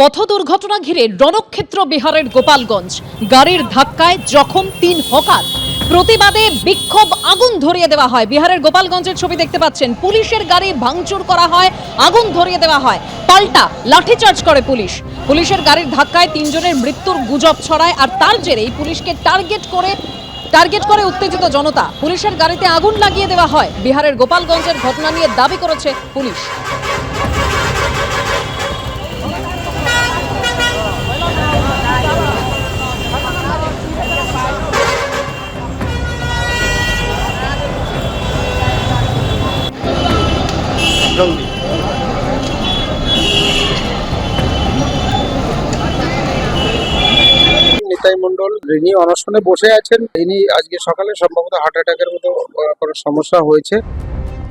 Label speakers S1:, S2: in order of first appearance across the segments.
S1: পথ দুর্ঘটনা ঘিরে রণক্ষেত্র বিহারের গোপালগঞ্জ। গাড়ির ধাক্কায় জখম তিন হকার। প্রতিবাদে বিক্ষোভ আগুন ধরিয়ে দেওয়া হয়। বিহারের গোপালগঞ্জের ছবি দেখতে পাচ্ছেন, পুলিশের গাড়ি ভাঙচুর করা হয়, আগুন ধরিয়ে দেওয়া হয়। পাল্টা লাঠিচার্জ করে পুলিশ। পুলিশের গাড়ির ধাক্কায় তিনজনের মৃত্যুর গুজব ছড়ায় আর তার জেরেই পুলিশকে টার্গেট করে টার্গেট করে উত্তেজিত জনতা। পুলিশের গাড়িতে আগুন লাগিয়ে দেওয়া হয়। বিহারের গোপালগঞ্জের ঘটনা নিয়ে দাবি করেছে পুলিশ।
S2: জলদি। নিতাই মন্ডল ইনি অনশনে বসে আছেন। ইনি আজকে সকালে সম্ভবত হার্ট অ্যাটাকের মতো কোনো সমস্যা হয়েছে।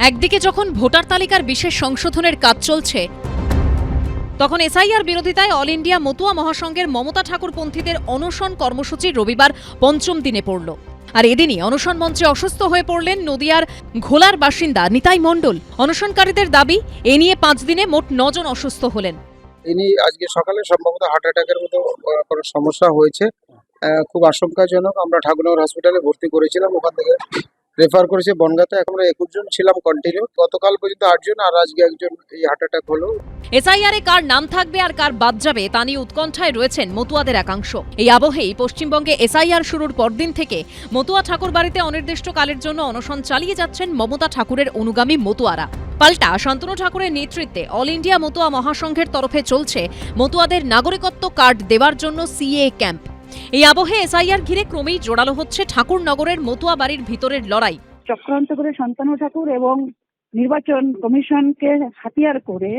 S1: একদিকে যখন ভোটার তালিকার বিশেষ সংশোধনের কাজ চলছে তখন এসআইআর বিরোধিতায় অল ইন্ডিয়া মতুয়া মহাসংঘের মমতা ঠাকুরপন্থীদের অনশন কর্মসূচি রবিবার পঞ্চম দিনে পড়ল। আর এদিনই অনশন মঞ্চে অসুস্থ হয়ে পড়লেন নদিয়ার ঘোলার বাসিন্দা নিতাই মণ্ডল। অনশনকারীদের দাবি, এ নিয়ে পাঁচ দিনে মোট নজন অসুস্থ হলেন।
S2: তিনি আজকে সকালে সম্ভবত হার্ট অ্যাটাকের মতো কোনো সমস্যা হয়েছে। খুব আশঙ্কাজনক, আমরা ঠাকুরনগর হসপিটালে ভর্তি করেছিলাম ওখান থেকে। রেফার করেছে বনগাতে। আমরা একুশ জন ছিলাম কন্টিনিউ গতকাল পর্যন্ত আটজন আর আজকে একজন এই হার্ট অ্যাটাক হলো।
S1: এসআইআর এসআইআরে কার নাম থাকবে আর কার বাদ যাবে, তা নিয়ে উৎকণ্ঠায় রয়েছেন মতুয়াদের একাংশ। এই আবহেই পশ্চিমবঙ্গে এসআইআর শুরুর পরদিন থেকে মতুয়া ঠাকুর বাড়িতে অনির্দিষ্টকালের জন্য অনশন চালিয়ে যাচ্ছেন মমতা ঠাকুরের অনুগামী মতুয়ারা। পাল্টা শান্তনু ঠাকুরের নেতৃত্বে অল ইন্ডিয়া মতুয়া মহাসংঘের তরফে চলছে মতুয়াদের নাগরিকত্ব কার্ড দেওয়ার জন্য সিএ ক্যাম্প এই আবহে এসআইআর ঘিরে ক্রমেই জোরালো হচ্ছে ঠাকুরনগরের মতুয়া বাড়ির ভিতরের লড়াই।
S3: চক্রান্ত করে শান্তনু ঠাকুর এবং নির্বাচন কমিশনকে হাতিয়ার করে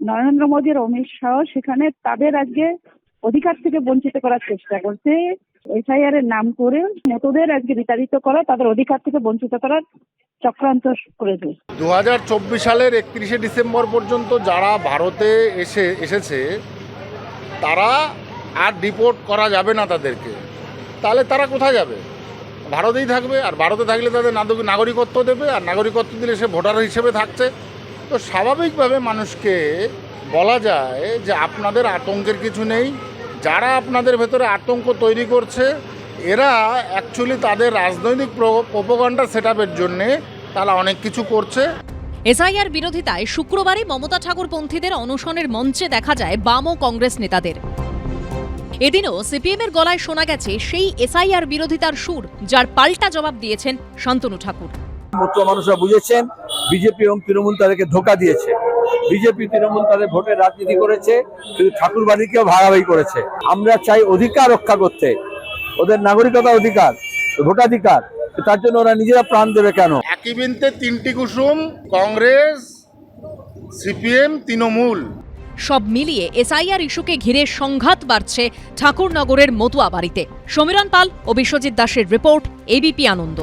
S3: নরেন্দ্র মোদীর অমিত শাহ সেখানে তাদের আজকে অধিকার থেকে বঞ্চিত করার চেষ্টা করছে। এসআইআর এর নাম করে মতদের আজকে বিতাড়িত করা তাদের অধিকার থেকে বঞ্চিত করার চক্রান্ত করেছে।
S4: দু হাজার চব্বিশ সালের একত্রিশে ডিসেম্বর পর্যন্ত যারা ভারতে এসে এসেছে তারা আর ডিপোর্ট করা যাবে না তাদেরকে। তাহলে তারা কোথায় যাবে? ভারতেই থাকবে, আর ভারতে থাকলে তাদের নাগরিকত্ব দেবে, আর নাগরিকত্ব দিলে সে ভোটার হিসেবে থাকছে। তো স্বাভাবিকভাবে মানুষকে বলা যায় যে আপনাদের আতঙ্কের কিছু নেই। যারা আপনাদের ভেতরে আতঙ্ক তৈরি করছে, এরা অ্যাকচুয়ালি তাদের রাজনৈতিক প্রোপোগান্ডা সেট আপের জন্যে তারা অনেক কিছু করছে।
S1: এসআইআর বিরোধিতায় শুক্রবারই মমতা ঠাকুরপন্থীদের অনশনের মঞ্চে দেখা যায় বাম ও কংগ্রেস নেতাদের। এদিনও সিপিএম এর গলায় শোনা গেছে সেই এসআইআর বিরোধিতার সুর যার পাল্টা জবাব দিয়েছেন শান্তনু ঠাকুর।
S5: মানুষরা বুঝেছেন বিজেপি এবং তৃণমূল তাদেরকে ধোকা দিয়েছে। বিজেপি তৃণমূল তাদের ভোটের রাজনীতি করেছে কিন্তু ঠাকুর বাড়িকেও ভাগাভাগি করেছে। আমরা চাই অধিকার রক্ষা করতে। ওদের নাগরিকতা অধিকার ভোটাধিকার তার জন্য ওরা নিজেরা প্রাণ দেবে কেন?
S4: একই বিনতে তিনটি কুসুম কংগ্রেস সিপিএম তৃণমূল।
S1: সব মিলিয়ে এসআইআর ইস্যুকে ঘিরে সংঘাত বাড়ছে ঠাকুরনগরের মতুয়া বাড়িতে। সমীরণ পাল ও বিশ্বজিৎ দাসের রিপোর্ট এবিপি আনন্দ।